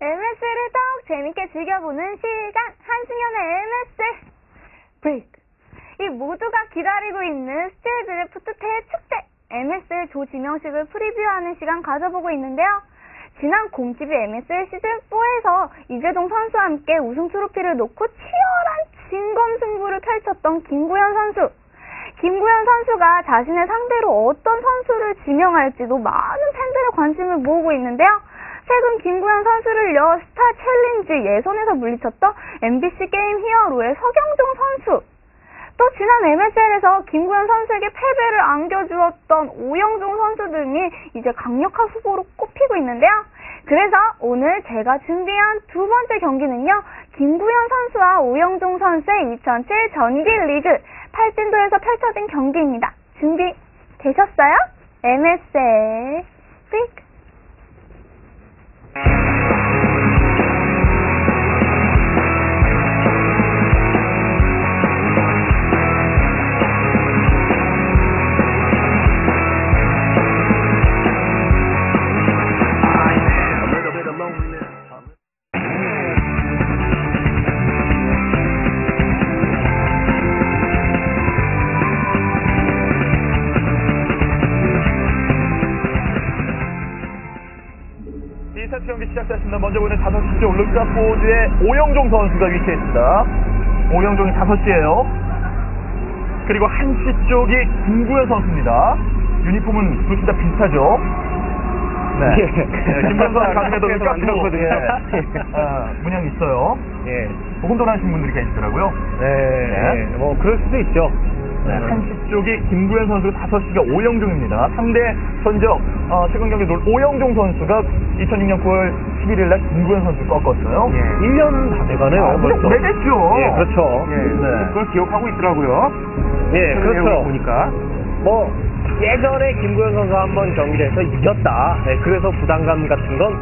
MS를 더욱 재밌게 즐겨보는 시간 한승연의 MS 브레이크 이 모두가 기다리고 있는 스틸 드래프트 대축제 MS의 조지명식을 프리뷰하는 시간 가져보고 있는데요. 지난 공TV MSL 시즌4에서 이재동 선수와 함께 우승 트로피를 놓고 치열한 진검 승부를 펼쳤던 김구현 선수. 김구현 선수가 자신의 상대로 어떤 선수를 지명할지도 많은 팬들의 관심을 모으고 있는데요. 최근 김구현 선수를 이어 스타 챌린지 예선에서 물리쳤던 MBC 게임 히어로의 서경종 선수. 또 지난 MSL에서 김구현 선수에게 패배를 안겨주었던 오영종 선수 등이 이제 강력한 후보로 꼽히고 있는데요. 그래서 오늘 제가 준비한 두 번째 경기는요. 김구현 선수와 오영종 선수의 2007 전기 리그 8진도에서 펼쳐진 경기입니다. 준비 되셨어요? MSL 픽 Thank you. 시작됐습니다. 먼저 보이는 5시 올림픽 보드의 오영종 선수가 위치해 있습니다. 오영종이 5시예요. 그리고 1시 쪽이 김구현 선수입니다. 유니폼은 둘 다 비슷하죠. 네. 예. 네, 김구현 선수 가슴에도 만들었거든요. 예. 아, 문양이 있어요. 예. 혼돈하신 분들이 계시더라고요. 네. 네. 예. 뭐 그럴 수도 있죠. 네, 1시 쪽이 김구현 선수, 5시가 오영종입니다. 상대 전적, 어, 최근 경기 놀 오영종 선수가 2006년 9월 11일 날 김구현 선수 꺾었어요. 예. 1년 다 돼가네요. 아, 벌써. 오래됐죠. 예, 그렇죠. 예, 네. 그걸 기억하고 있더라고요. 예, 그렇죠. 보니까. 뭐 예전에 김구현 선수가 한번 경기를 해서 이겼다. 네, 그래서 부담감 같은 건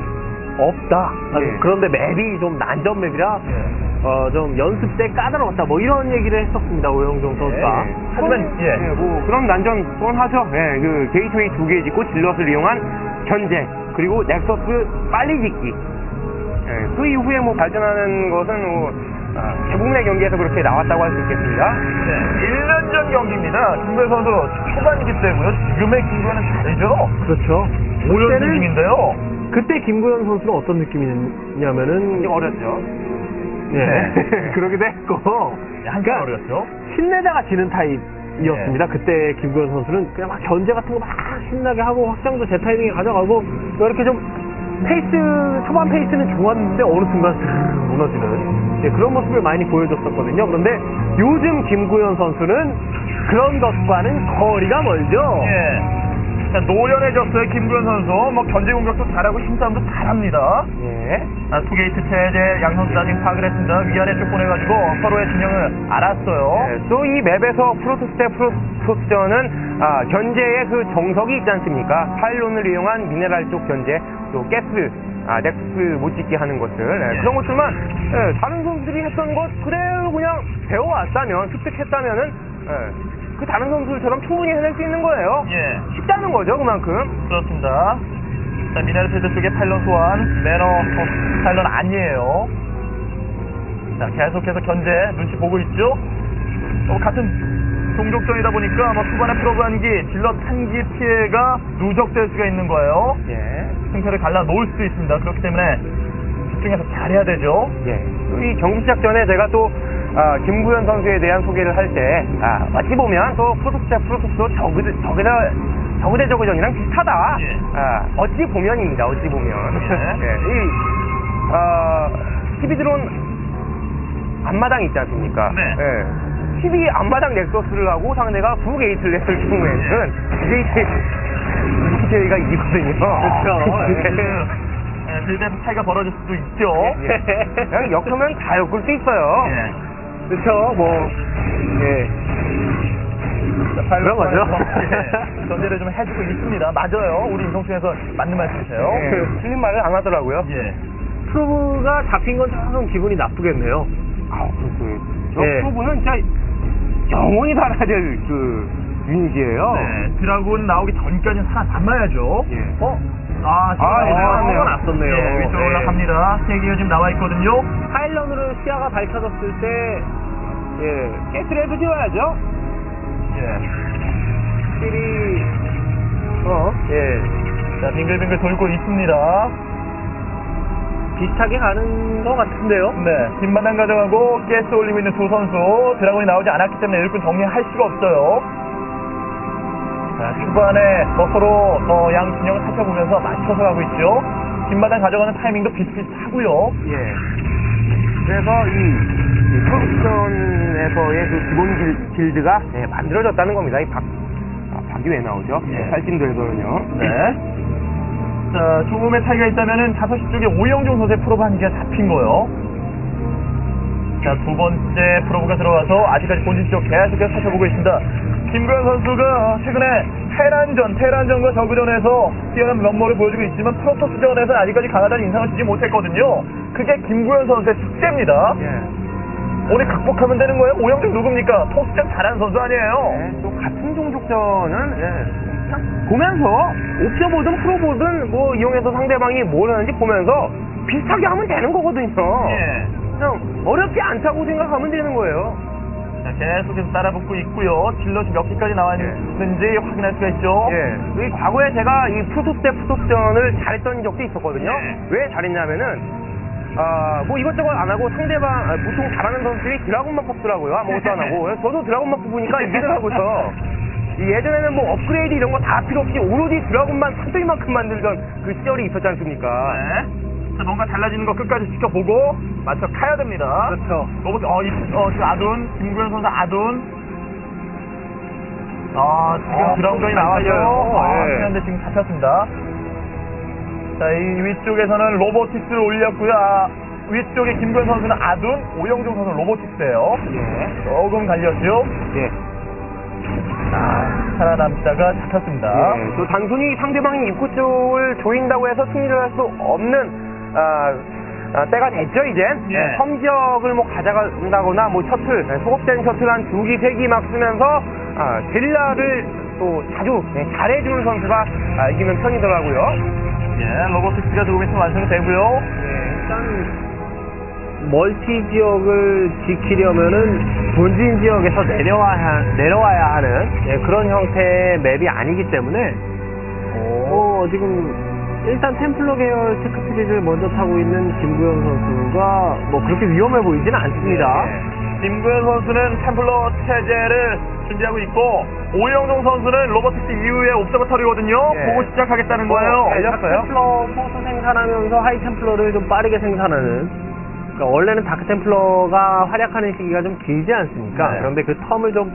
없다. 아, 예. 그런데 맵이 좀 난점 맵이라 예. 어, 좀 연습 때 까다로웠다. 뭐 이런 얘기를 했었습니다. 오영종 선수가. 예. 하지만, 예. 예, 뭐 그런 난점 또한 하죠. 예, 그 게이트웨이 두개 짓고 질럿을 이용한 견제 그리고 넥서스 빨리 짓기. 예, 그 이후에 뭐 발전하는 것은 뭐 아, 대부분의 경기에서 그렇게 나왔다고 할 수 있겠습니다. 네, 1년 전 경기입니다. 김구현 선수 초반이기 때문에 지금의 김구현은 다르죠. 그렇죠. 5연승 그때는 중인데요. 그때 김구현 선수는 어떤 느낌이냐면은 어렸죠. 예. 네. 그러기도 했고 한참 그러니까 어렸죠. 신내다가 지는 타입 이었습니다. 네. 그때 김구현 선수는 그냥 막 견제 같은 거 막 신나게 하고 확장도 제 타이밍에 가져가고 뭐 이렇게 좀 페이스 초반 페이스는 좋았는데 어느 순간 무너지는 예, 그런 모습을 많이 보여줬었거든요. 그런데 요즘 김구현 선수는 그런 것과는 거리가 멀죠. 예. 자, 노련해졌어요, 김구현 선수. 뭐, 견제 공격도 잘하고, 힘싸움도 잘합니다. 예. 아, 투게이트 체제 양 선수 다 지금 파악을 했습니다. 위아래 쪽 보내가지고 서로의 진영을 알았어요. 예, 또이 맵에서 프로토스 대 프로토스전은 아, 견제의 그 정석이 있지 않습니까? 파일론을 이용한 미네랄 쪽 견제, 또 가스, 아, 넥스 못 짓게 하는 것들 예, 예. 그런 것들만 예, 다른 선수들이 했던 것 그대로 그냥 배워왔다면 습득했다면은 예, 그 다른 선수들처럼 충분히 해낼 수 있는 거예요. 예, 쉽다는 거죠 그만큼. 그렇습니다. 자, 미네랄 필드 쪽에 파일런 소환, 매너 어, 파일런 아니에요. 자, 계속해서 견제, 눈치 보고 있죠? 어, 같은 종족전이다 보니까 뭐 초반에 프로브 한기, 질럿 한기 피해가 누적될 수가 있는 거예요. 예. 승패를 갈라 놓을 수도 있습니다. 그렇기 때문에 집중해서 잘해야 되죠. 예. 이 경기 시작 전에 제가 또 아, 김구현 선수에 대한 소개를 할 때 아, 어찌 보면 또 프로토스 대 프로토스도 저그 저그 저그 대 저그전이랑 비슷하다. 예. 아, 어찌 보면입니다. 어찌 보면. 예. 예. 이 어, TV 드론 앞마당 있지 않습니까? 네. 예. TV 앞마당 넥서스를 하고 상대가 9게이트를 했을 경우에는 이게 DJ가 이기거든요. 그렇죠. 예, 빌드에서 차이가 벌어질 수도 있죠. 예. 그냥 엮으면 다 엮을 수 있어요. 예. 그렇죠. 뭐 예. 그런 거죠. 예, 전제를 좀 해주고 있습니다. 맞아요. 우리 임성춘에서 맞는 말씀이세요. 예. 틀린 말을 안 하더라고요. 예. 프로브가 잡힌 건 조금 기분이 나쁘겠네요. 아, 그, 저 예. 프로브는 진짜 영원히 살아야 될그 유닛이에요. 네, 드라군 나오기 전까지는 살아 남아야죠. 예. 어? 아, 지금 아, 예. 화가 났었네요. 예, 위쪽으로 네. 올라갑니다. 세 개가 지금 나와 있거든요. 파일런으로 시야가 밝혀졌을 때, 예, 가스를 해도 지어야죠. 예. 확실히, 어, 예, 자, 빙글빙글 돌고 있습니다. 비슷하게 가는 것 같은데요. 네, 뒷마당 가져가고 가스 올리고 있는 두 선수 드라곤이 나오지 않았기 때문에 일꾼 정리할 수가 없어요. 자, 초반에 뭐 서로 어, 양 진영을 살펴보면서 맞춰서 가고 있죠. 뒷마당 가져가는 타이밍도 비슷비슷하고요. 예. 그래서 이, 이 프로덕션에서의 그 기본 길, 길드가 예, 만들어졌다는 겁니다. 이 박, 아, 박이 왜 나오죠? 예. 살찐도에서는요. 네. 자, 조금의 차이가 있다면은 5시 쪽에 오영종 선수의 프로브 한 개가 잡힌 거예요. 자, 두 번째 프로브가 들어가서 아직까지 본진 쪽 계속해서 살펴보고 있습니다. 김구현 선수가 최근에 테란전, 테란전과 저그전에서 뛰어난 면모를 보여주고 있지만 프로토스전에서는 아직까지 강하다는 인상을 주지 못했거든요. 그게 김구현 선수의 숙제입니다. 예. 오늘 극복하면 되는 거예요? 오영종 누굽니까? 토스전 잘하는 선수 아니에요? 예, 또 같은 종족전은 예, 보면서 옵셔보든 프로 보든 뭐 이용해서 상대방이 뭘 하는지 보면서 비슷하게 하면 되는 거거든요. 예. 그냥 어렵지 않다고 생각하면 되는 거예요. 자, 계속해서 따라붙고 있고요. 질럿이 몇 개까지 나왔는지 확인할 수가 있죠. 예. 이 과거에 제가 이 프로토스 대 프로토스전을 잘했던 적도 있었거든요. 네. 왜 잘했냐면은 아, 뭐 이것저것 안 하고 상대방 아, 보통 잘하는 선수들이 드라곤만 뽑더라고요. 아무것도 안 하고. 저도 드라곤만 뽑으니까 이기더라고요. 이 예전에는 뭐 업그레이드 이런 거 다 필요 없이 오로지 드라곤만 산더미만큼 만들던 그 시절이 있었지 않습니까? 네. 자, 뭔가 달라지는 거 끝까지 지켜보고 맞춰 가야 됩니다. 그렇죠. 로봇, 어, 이, 어, 지금 아둔, 김구현 선수 아둔. 아, 지금 잘 나와요. 살려요. 아, 예. 그런데 지금 잡혔습니다. 자, 이 위쪽에서는 로보틱스를 올렸고요. 아, 위쪽에 김구현 선수는 아둔, 오영종 선수는 로보틱스예요 예. 조금 갈렸죠. 예. 아, 살아남다가 잡혔습니다. 예, 또 단순히 상대방이 입구 쪽을 조인다고 해서 승리를 할 수 없는 아, 아, 때가 됐죠 이제 예. 섬지역을 뭐 가져간다거나 뭐 셔틀 예, 소급된 셔틀 한 두 기 세 기 막 쓰면서 아, 게릴라를 또 자주 예, 잘해주는 선수가 아, 이기는 편이더라고요. 예, 로보틱스가 조금 있으면 완성이 되고요. 예, 일단 멀티 지역을 지키려면은 본진 지역에서 내려와야 내려와야 하는 예, 그런 형태의 맵이 아니기 때문에 어, 지금 일단 템플러 계열 테크트리를 먼저 타고 있는 김구영 선수가 뭐 그렇게 위험해 보이지는 않습니다. 예. 김구현 선수는 템플러 체제를 준비하고 있고 오영종 선수는 로버틱스 이후에 옵저버터리거든요. 예. 보고 시작하겠다는 거예요. 예, 템플러 포스 생산하면서 하이 템플러를 좀 빠르게 생산하는. 그러니까 원래는 다크 템플러가 활약하는 시기가 좀 길지 않습니까? 네. 그런데 그 텀을 좀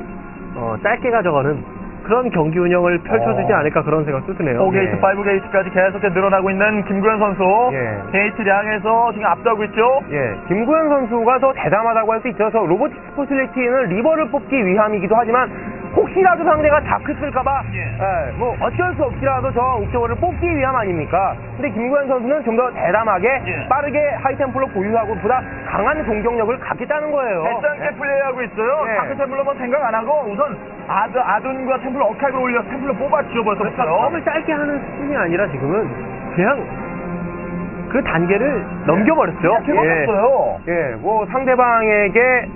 어, 짧게 가져가는 그런 경기 운영을 펼쳐주지 어. 않을까 그런 생각도 드네요. 4게이트, 예. 5게이트까지 계속해서 늘어나고 있는 김구현 선수. 예. 게이트량에서 지금 앞서고 있죠. 예, 김구현 선수가 더 대담하다고 할 수 있죠. 저 로보틱 스 포슬리티는 리버를 뽑기 위함이기도 하지만 혹시라도 상대가 다크 쓸까봐 예. 예, 뭐 어쩔 수 없이라도 저 옥저버를 뽑기 위함 아닙니까? 근데 김구현 선수는 좀 더 대담하게 예. 빠르게 하이템플로 보유하고 보다 강한 공격력을 갖겠다는 거예요. 배짱 있게 플레이하고 있어요. 예. 다크 템플러만 생각 안 하고 우선 아드, 아둔과 템플러 어카이를 올려 템플러 뽑아치워 그러니까 버렸어요. 텀을 짧게 하는 수준이 아니라 지금은 그냥 그 단계를 넘겨버렸죠. 해버렸어요. 예, 뭐 상대방에게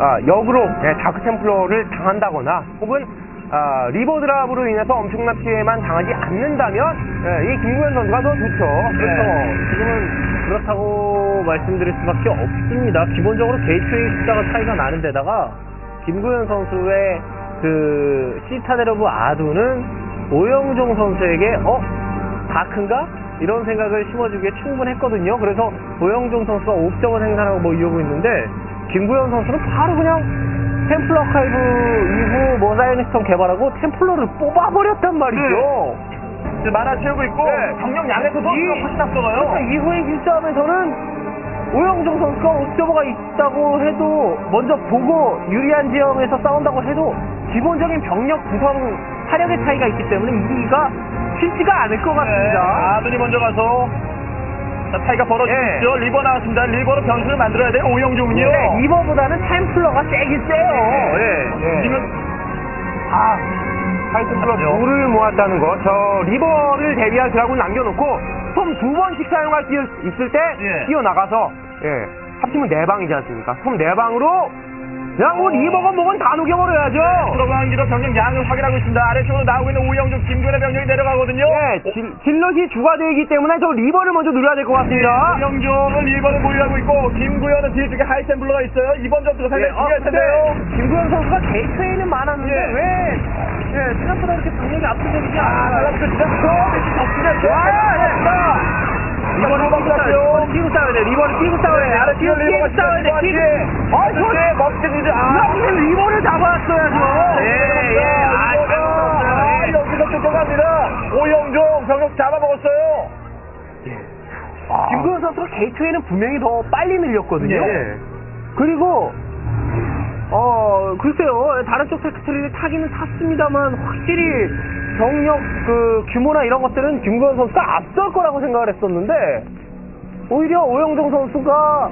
아, 역으로 예, 다크 템플러를 당한다거나 혹은 아, 리버 드랍으로 인해서 엄청난 피해만 당하지 않는다면 예, 이 김구현 선수가 더 좋죠. 그렇죠. 지금은 그렇다고 말씀드릴 수밖에 없습니다. 기본적으로 게이트웨이 숫자가 차이가 나는 데다가 김구현 선수의 그 시타데러브 아두는 오영종 선수에게 어? 다크인가? 이런 생각을 심어주기에 충분했거든요. 그래서 오영종 선수가 옵저버 생산하고 뭐 이러고 있는데 김구현 선수는 바로 그냥 템플러 카이브 이후 뭐 사이언스톰 개발하고 템플러를 뽑아버렸단 말이죠. 지금 만화 채우고 있고 네. 경력 양에서도 이- 훨씬 앞서가요. 그러니까 이후의 길싸움에서는 오영종 선수가 옵저버가 있다고 해도 먼저 보고 유리한 지형에서 싸운다고 해도 기본적인 병력 구성 화력의 차이가 있기 때문에 이기기가 쉽지가 않을 것 네, 같습니다. 아둔이 먼저 가서 자, 타이가 벌어지고 예. 있죠. 리버 나왔습니다. 리버로 변수를 만들어야 돼요. 오영종은요. 네, 리버보다는 템플러가 세긴 세요. 예. 예. 지금 아 하이튼 플러스 그렇죠. 2를 모았다는 거. 저 리버를 대비할 드라군 남겨놓고 솜 두 번씩 사용할 수 있을 때 예. 뛰어나가서 예, 합치면 네 방이지 않습니까? 솜 네 방으로 어. 리버건 뭐건 다 녹여버려 야죠. 들어간 기로 병력 양을 확인하고 있습니다. 아래쪽으로 나오고 있는 우영중 김구현의 병력이 내려가거든요. 예, 질, 질럿이 주가되기 때문에 저 리버를 먼저 눌러야 될 것 같습니다. 우영중은 1번을 보유하고 있고 김구현은 뒤쪽에 하이템 블러가 있어요. 이번 점수가 상당히 예, 어, 중요할 텐데요. 김구현 선수가 게이트웨이는 많았는데 예. 왜 예, 생각보다 이렇게 병력이 앞서는지 아, 달라붙어 진짜 또 와, 리버를 리버를 먹었어요. 뛰고 싸워야 돼. 리버를 뛰고 싸워야 돼. 아래 뛰고 뛰고 싸워야 돼. 뛰고. 아, 저게 먹든지 아. 여기서 리버를 잡았어야죠. 예, 예. 아, 아. 예. 여기서 쫓아갑니다. 오영종 병력 잡아먹었어요. 아. 김구현 선수가 게이트웨이는 분명히 더 빨리 늘렸거든요. 예. 그리고 어 글쎄요 다른 쪽 섹터리를 타기는 탔습니다만 확실히 병력 그 규모나 이런 것들은 김구현 선수가 앞설 거라고 생각을 했었는데 오히려 오영정 선수가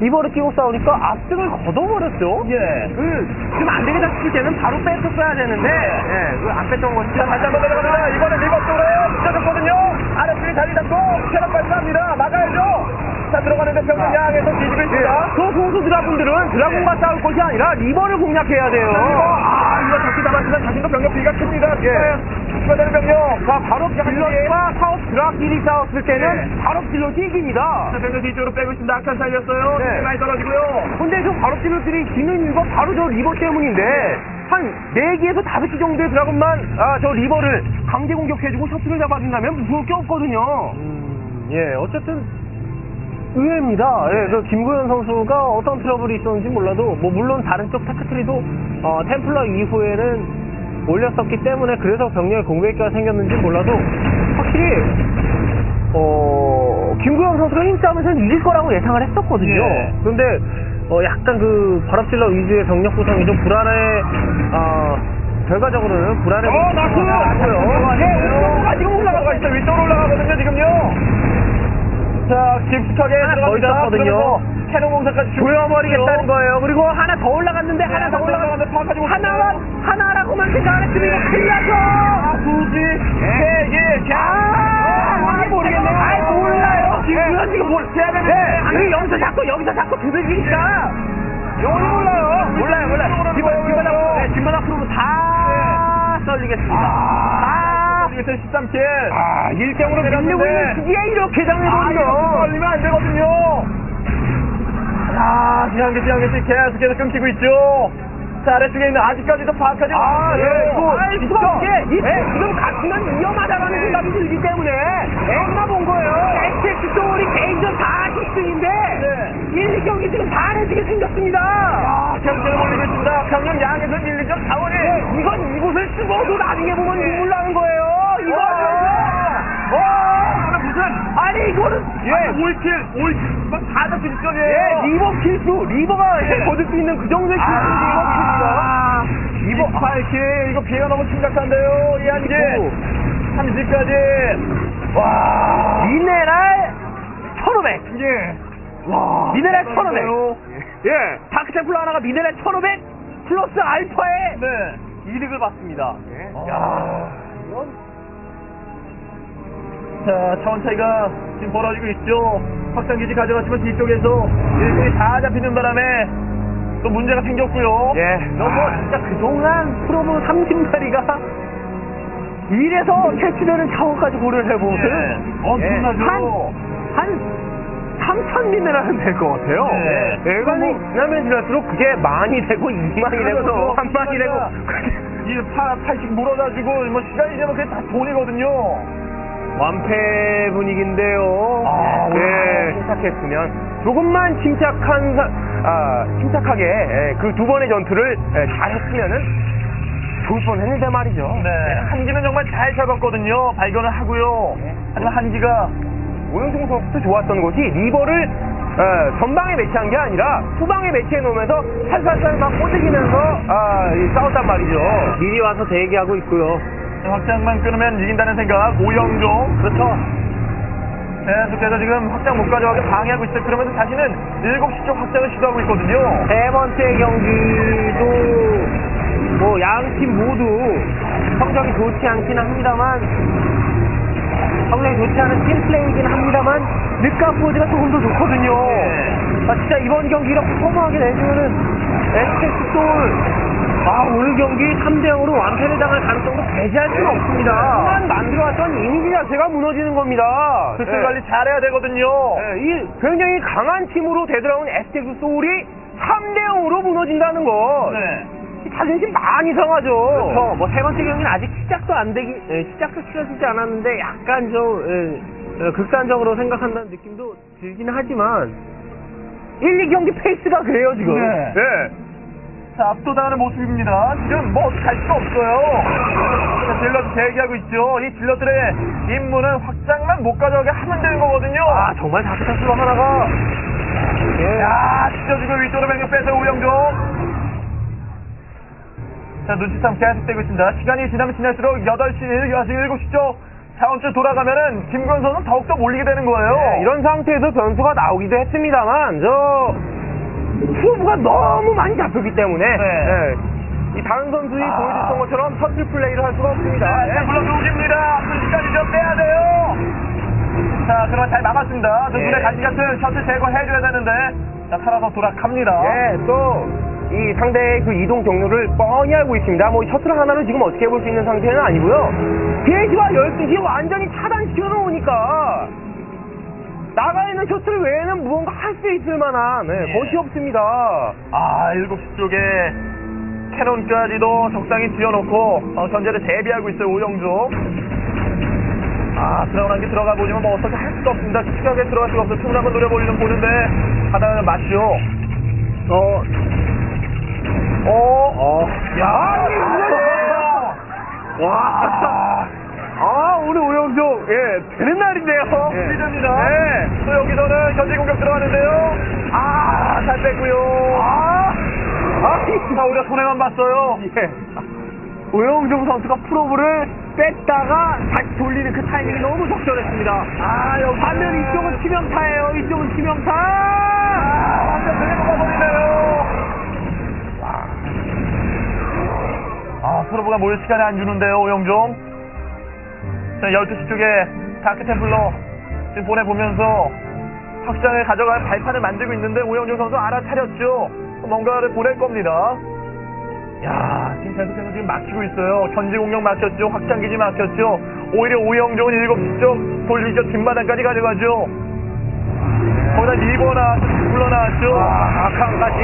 리버를 끼고 싸우니까 앞등을 걷어버렸죠. 예. 그, 지금 안 되겠다 싶을 때는 바로 뺐었어야 되는데, 예, 그안 뺐던 것이. 자, 다시 한번 내려갑니다. 이번엔 리버 쪽으로 붙여줬거든요. 아래쪽에 자리 잡고 체력 발사합니다. 막아야죠. 병력 예, 있습니다. 저 소수 드라군들은 드라군과 싸울 것이 아니라 리버를 공략해야 돼요. 아, 이거 잡기 잡았지만 자신도 병력 비가 큽니다. 예. 추가되는 병력. 자, 바로 빌럿과 사업 드랍끼리 싸웠을 때는 네. 바로 빌럿이 이깁니다. 자, 병력 뒤쪽으로 빼고 있습니다. 악한 살렸어요. 네. 많이 떨어지고요. 근데 저 바로 빌럿들이 지는 이유가 바로 저 리버 때문인데, 한 4개에서 5개 정도의 드라군만, 아, 저 리버를 강제 공격해주고 셔틀을 잡아준다면 무서울 게 없거든요. 예, 어쨌든, 의외입니다. 예, 그 김구현 선수가 어떤 트러블이 있었는지 몰라도, 뭐, 물론 다른 쪽 테크트리도, 어, 템플러 이후에는 올렸었기 때문에 그래서 병력의 공백기가 생겼는지 몰라도, 확실히, 어, 김구현 선수가 힘싸움에서는 이길 거라고 예상을 했었거든요. 예. 그런데, 어, 약간 그, 바람질러 위주의 병력 구성이 좀 불안해, 아, 결과적으로는 불안해. 어! 나고요. 아, 지금 올라가고 있어요. 위쪽으로 올라가거든요, 지금요. 자, 깊숙하게. 있었거든요. 그러면서 캐논 공사까지 조여버리겠다는 거예요. 그리고 하나 더 올라갔는데, 하나 더 올라갔는데, 파악하지 하나만, 하나라고만 생각을 했으면 큰일 나죠! 아, 굳이 세 개, 아, 아, 모르겠네요. 아이, 몰라요. 김구현 지금 뭘 해야 되는데. 네, 아니, 여기서 자꾸, 여기서 자꾸 두들기니까. 영원히 몰라요. 몰라요, 몰라요. 뒷번 앞으로, 네, 뒷번 앞으로 다 썰리겠습니다. 다. 모르겠어요, 13킬. 아, 일정으로 밀리고 있는 시기에 이렇게 아, 이거 당해버리면. 걸리면 안 되거든요. 아, 지한개, 지한개씩 계속해서 끊기고 있죠. 자, 아래쪽에 있는 아직까지도 파악하지 아. 예, 또알 있죠. 수가 없게, 이 네. 지금 같으면 위험하다라는 생각이 들기 때문에, 애나 본 거예요. SX 소울이 개인전 다 10등인데, 네. 1, 2경기 지금 다 내지게 생겼습니다. 아, 경쟁을 올리고 있습니다. 병력 양에서 1, 2점 자원이. 이건 이곳을 쓰고도 나중에 보면 눈물 나는 거예요. 이거는. 와, 무슨. 아니, 이거는. 예, 5킬, 5킬. 막다 잡힌 예, 점이에요. 리버 킬수, 리버가 예. 거둘 수 있는 그 정도의 킬수, 아, 리버 킬수가. 28킬. 이거 피해가 너무 심각한데요. 이. 그리고 30까지. 와. 미네랄 1500. 예. 와. 미네랄 1500. 그래요? 예, 다크 템플러 하나가 미네랄 1500 플러스 알파에 네. 이득을 받습니다. 야. 자, 차원 차이가 지금 벌어지고 있죠. 확장기지 가져갔지만 뒤쪽에서 일꾼이 다 잡히는 바람에 또 문제가 생겼고요. 예, 너무 진짜 그동안 프로브 30마리가 이래서 캐치되는 차원까지 고려를 해보면 예. 엄청나죠. 한, 한 3천 미네랄은 될것 같아요. 네. 예관이 지나면 지날수록 그게 만이 되고 2만이 되고 그렇죠. 3만이 되고 이 파, 팔씩 물어가지고 뭐 시간이 지나면 그게 다 돈이거든요. 완패 분위기인데요. 아, 네, 침착했으면 조금만 침착한 사- 아, 침착하게 예, 그두 번의 전투를 예, 잘했으면은 좋을 뻔했는데 말이죠. 네. 한기는 정말 잘 잡았거든요. 발견을 하고요. 하지만 한기가 오영종 선수도 좋았던 것이 리버를 어, 전방에 배치한 게 아니라 후방에 배치해 놓으면서 살살살 막 꼬드기면서 아, 이 싸웠단 말이죠. 미리 와서 대기하고 있고요. 확장만 끊으면 이긴다는 생각. 오영종. 그렇죠. 계속해서 지금 확장 못 가져가게 방해하고 있어요. 그러면서 자신은 7시 쪽 확장을 시도하고 있거든요. 세 번째 경기도 뭐 양팀 모두 성적이 좋지 않긴 합니다만 성적이 좋지 않은 팀플레이이긴 합니다만 늑가포즈가 조금 더 좋거든요. 네. 아, 진짜 이번 경기 이렇게 허무하게 내주면은 에스텍스 솔 아, 오늘 경기 3대0으로 완패를 당할 가능성도 배제할 수가 없습니다. 그만 만들어왔던 이미지 자체가 무너지는 겁니다. 스스 예. 관리 잘해야 되거든요. 예, 이 굉장히 강한 팀으로 되돌아온 에스텍스 소울이 3대0으로 무너진다는 거. 네. 이 자존심 많이 상하죠. 그렇죠. 뭐 세 번째 경기는 아직 시작도 안 되기, 예, 시작도 치러지지 않았는데 약간 좀 예, 예, 극단적으로 생각한다는 느낌도 들긴 하지만 1, 2경기 페이스가 그래요 지금. 네. 예. 자, 압도당하는 모습입니다. 지금 뭐할 수가 없어요. 자, 질럿 대기하고 있죠. 이 질럿들의 임무는 확장만 못 가져가게 하면 되는 거거든요. 아 정말 다크타스로 하나가 예. 야, 찢어지고 위쪽으로 병력 빼서 우영종. 자, 눈치싸움 계속되고 있습니다. 시간이 지나면 지날수록 8시, 7시죠. 자원줄 돌아가면은 김구현 선수는 더욱더 몰리게 되는 거예요. 네, 이런 상태에서 변수가 나오기도 했습니다만 저 후보가 너무 많이 잡혔기 때문에 네. 예, 이 다른 선수들이 아. 보여줬던 것처럼 셔틀 플레이를 할 수가 없습니다. 네, 물론 누깁니다. 순식간이 좀 빼야 돼요. 자, 그러나 잘 막았습니다. 저 예. 눈에 간지 같은 셔틀 제거해줘야 되는데. 자, 살아서 돌아갑니다. 예, 또, 이 상대의 그 이동 경로를 뻔히 알고 있습니다. 뭐, 셔틀 하나로 지금 어떻게 해볼 수 있는 상태는 아니고요. 게이지와 12시 완전히 차단시켜 놓으니까 나가 있는 셔틀 외에는 무언가 할 수 있을 만한 네, 예. 것이 없습니다. 아, 7시 쪽에 캐논까지도 적당히 지어놓고 어, 견제를 대비하고 있어요, 오영종. 아, 들어간 게 들어가 보지만 뭐 어떻게 할 수가 없습니다. 시각에 들어갈 수가 없어요. 틈을 한번 노려보려는 보는데 하다가 맞죠. 어, 어, 어, 야, 아, 와, 아 오늘 오영종 예 되는 날인데요. 예. 리드입니다. 네. 또 여기서는 견제 공격 들어가는데요. 아, 잘 뺐고요. 아, 자, 오히려 손해만 봤어요. 예. 오영종 선수가 프로브를 뺐다가 다시 돌리는 그 타이밍이 너무 적절했습니다. 아, 여기 반면 이쪽은 치명타예요. 이쪽은 치명타. 아, 완전 들리고 가 버리네요. 아, 프로브가 모일 시간이 안 주는데요, 오영종. 자, 12시 쪽에 다크 템플러 지금 보내보면서 확장을 가져갈 발판을 만들고 있는데 오영종 선수 알아차렸죠. 뭔가를 보낼 겁니다. 야, 지금 계속해서 지금 막히고 있어요. 견지 공격 막혔죠. 확장기지 막혔죠. 오히려 오영종은 7시 쪽 돌리죠. 뒷마당까지 가져가죠. 거기다 리버 나왔죠. 불러 나왔죠. 아칸까지.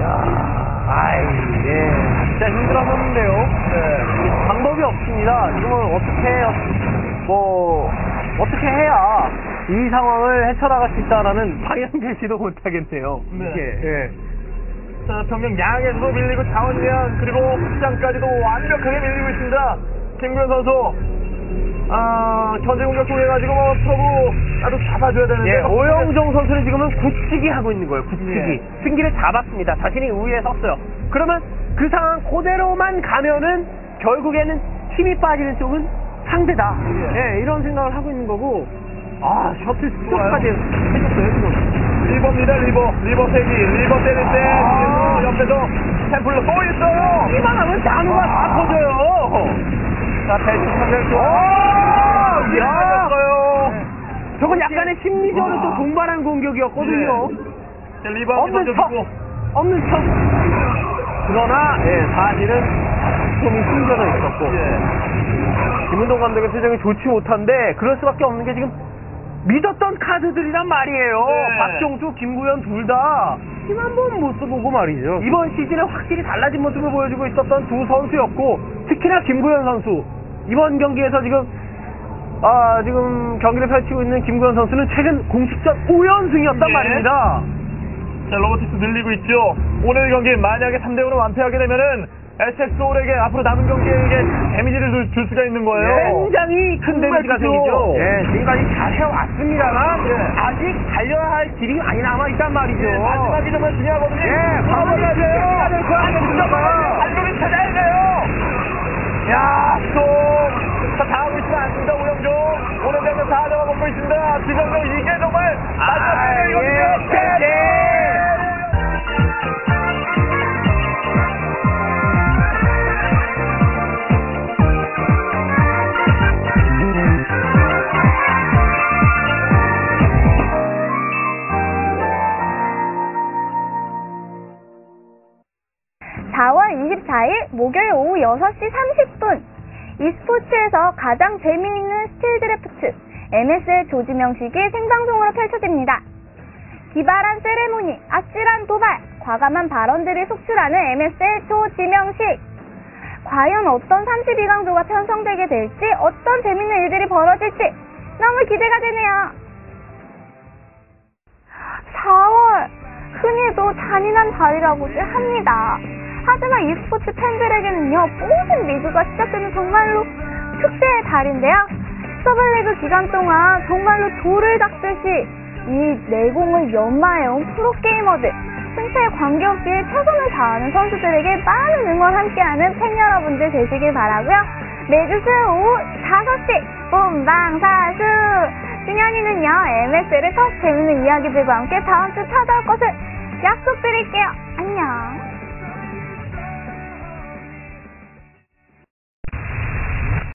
야, 아이, 예. 진짜 힘들었었는데요. 네. 방법이 없습니다. 지금은 어떻게, 해요? 뭐, 어떻게 해야 이 상황을 헤쳐나갈 수 있다라는 방향 제시도 못하겠네요. 네. 이게, 예. 자, 병력 양에서도 밀리고 자원량 그리고 확장까지도 완벽하게 밀리고 있습니다. 김구현 선수. 아, 견제 공격 통해가지고 뭐 프로브 나도 잡아줘야 되는데. 예, 오영종 선수는 지금은 굳히기 하고 있는 거예요, 굳히기. 예. 승기를 잡았습니다. 자신이 우위에 섰어요. 그러면 그 상황 그대로만 가면은 결국에는 힘이 빠지는 쪽은 상대다. 예. 예, 이런 생각을 하고 있는 거고. 아, 셔틀. 스톱까지 해줬어요, 지금. 리버입니다, 리버. 리버 세기. 리버 때릴 때. 아. 옆에서 템플러 또 있어요. 이만 하면 나누가 다 터져요. 자, 배치 상대 또. 아, 이게 야. 맞았어요. 저건 약간의 심리전을 또 동반한 공격이었거든요. 자, 리버 없는 척! 없는 척! 그러나, 예, 사실은 숨이 숨겨져 있었고, 예. 김은동 감독의 표정이 좋지 못한데, 그럴 수밖에 없는 게 지금 믿었던 카드들이란 말이에요. 네. 박종주, 김구현 둘 다. 힘 한 번 못 써보고 말이죠. 이번 시즌에 확실히 달라진 모습을 보여주고 있었던 두 선수였고, 특히나 김구현 선수. 이번 경기에서 지금, 아, 지금 경기를 펼치고 있는 김구현 선수는 최근 공식전 5연승이었단 예. 말입니다. 자, 로보틱스 늘리고 있죠. 오늘 경기 만약에 3대5로 완패하게 되면은 SX 소울에게 앞으로 남은 경기에게 데미지를 줄, 줄 수가 있는 거예요. 굉장히 큰 데미지가. 생기죠. 예, 지금까지 잘 해왔습니다만, 예. 아직 달려야 할 길이 많이 남아 있단 말이죠. 예, 마지막이 정말 중요하거든요. 예, 돼요. 가야 될 거야, 발걸음 찾아야 돼요. 야, 또, 자, 다 하고 있으면 안 됩니다, 오영종. 오늘 장면 다 잡아먹고 있습니다. 지성경 이게 정말 마지막 아, 장면이거든요. 예, 목요일 오후 6시 30분 e스포츠에서 가장 재미있는 스틸 드래프트 MSL 조지 명식이 생방송으로 펼쳐집니다. 기발한 세레모니, 아찔한 도발, 과감한 발언들이 속출하는 MSL 조지명식. 과연 어떤 32강조가 편성되게 될지, 어떤 재밌는 일들이 벌어질지 너무 기대가 되네요. 4월 흔히도 잔인한 달이라고도 합니다. 하지만 e스포츠 팬들에게는요 모든 리그가 시작되는 정말로 특별의 달인데요. 서블리그 기간 동안 정말로 돌을 닦듯이 이 내공을 연마해온 프로게이머들 승패에 관계없이 최선을 다하는 선수들에게 많은 응원 함께하는 팬 여러분들 되시길 바라고요. 매주 수요일 오후 5시 본방사수 승현이는요 MS를 더 재밌는 이야기들과 함께 다음 주 찾아올 것을 약속드릴게요. 안녕.